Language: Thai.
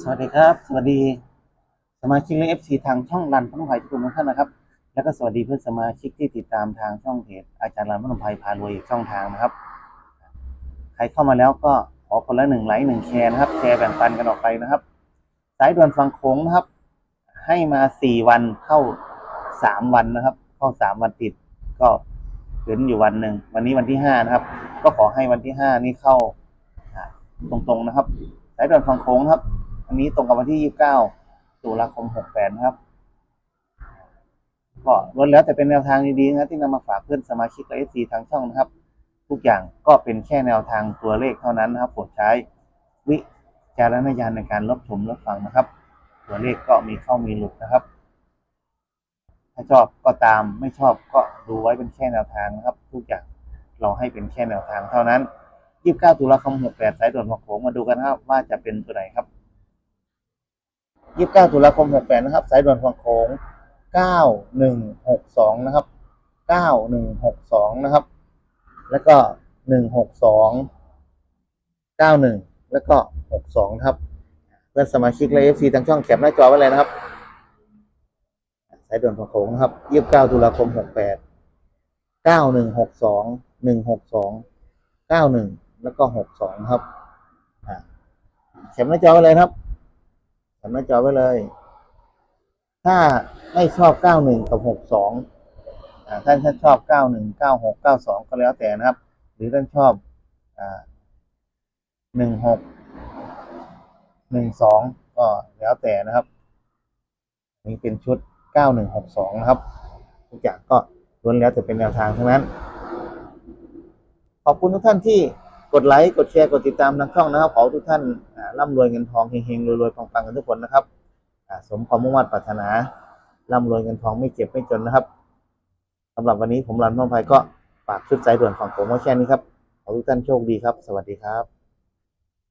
สวัสดีครับ สวัสดีสมาชิกและเอฟซีทางช่องรันพนมไพรทุกคนทุกท่านนะครับ แล้วก็สวัสดีเพื่อนสมาชิกที่ติดตามทางช่องเพจอาจารย์รันพนมไพรพารวยอีกช่องทางนะครับ ใครเข้ามาแล้วก็ขอคนละหนึ่งไลค์หนึ่งแชร์นะครับ แชร์แบ่งปันกันออกไปนะครับ สายด่วนฟังโค้งนะครับ ให้มาสี่วันเข้าสามวันนะครับ เข้าสามวันติดก็เว้นอยู่วันหนึ่งวันนี้วันที่ห้านะครับ ก็ขอให้วันที่ห้านี้เข้าอ่าตรงๆนะครับ สายด่วนฟังโค้งครับ อันนี้ตรงกับวันที่ 29 ตุลาคม 68 นะครับ ก็ล้วนแล้วแต่เป็นแนวทางดีๆนะที่นำมาฝากเพื่อนสมาชิกและเอซีทางช่องนะครับ ทุกอย่างก็เป็นแค่แนวทางตัวเลขเท่านั้นนะครับโปรดใช้วิจารณญาณในการรับชมรับฟังนะครับ ตัวเลขก็มีเข้ามีหลุดนะครับ ถ้าชอบก็ตามไม่ชอบก็ดูไว้เป็นแค่แนวทางนะครับ ทุกอย่างเราให้เป็นแค่แนวทางเท่านั้น 29 ตุลาคม 68 สายด่วนหัวโขงมาดูกันครับว่าจะเป็นตัวไหนครับ 29 ตุลาคม 68 นะครับ สายด่วนหัวโขง 9162 นะครับ 9162 นะครับ แล้วก็ 162 91 แล้วก็ 62นะครับ เพื่อนสมาชิกและ FC ทางช่องแคปหน้าจอไว้เลยนะครับ สายด่วนหัวโขงนะครับ 29 ตุลาคม 68 9162 162 91 แล้วก็ 62 ครับแคปหน้าจอไว้เลยนะครับ หน้าจอไว้เลย ถ้าไม่ชอบ 91 กับ 62อ่าท่านท่านชอบ 91 96 92 ก็แล้วแต่นะครับ หรือท่านชอบอ่า16 12 ก็แล้วแต่นะครับ นี่เป็นชุด 9162 นะครับทุกอย่างก็ล้วนแล้วแต่เป็นแนวทางทั้งนั้น ขอบคุณทุกท่านที่กดไลค์ กดแชร์ กดติดตามทางช่องนะครับ ขอทุกท่าน ร่ำรวยเงินทองเฮงๆรวยๆปังๆกันทุกคนนะครับสมความมุ่งมั่นปรารถนาร่ำรวยเงินทองไม่เจ็บไม่จนนะครับสำหรับวันนี้ผมรันพ่อภัยก็ฝากชุดใจด่วนของผมไว้แค่นี้ครับขอทุกท่านโชคดีครับ สวัสดีครับ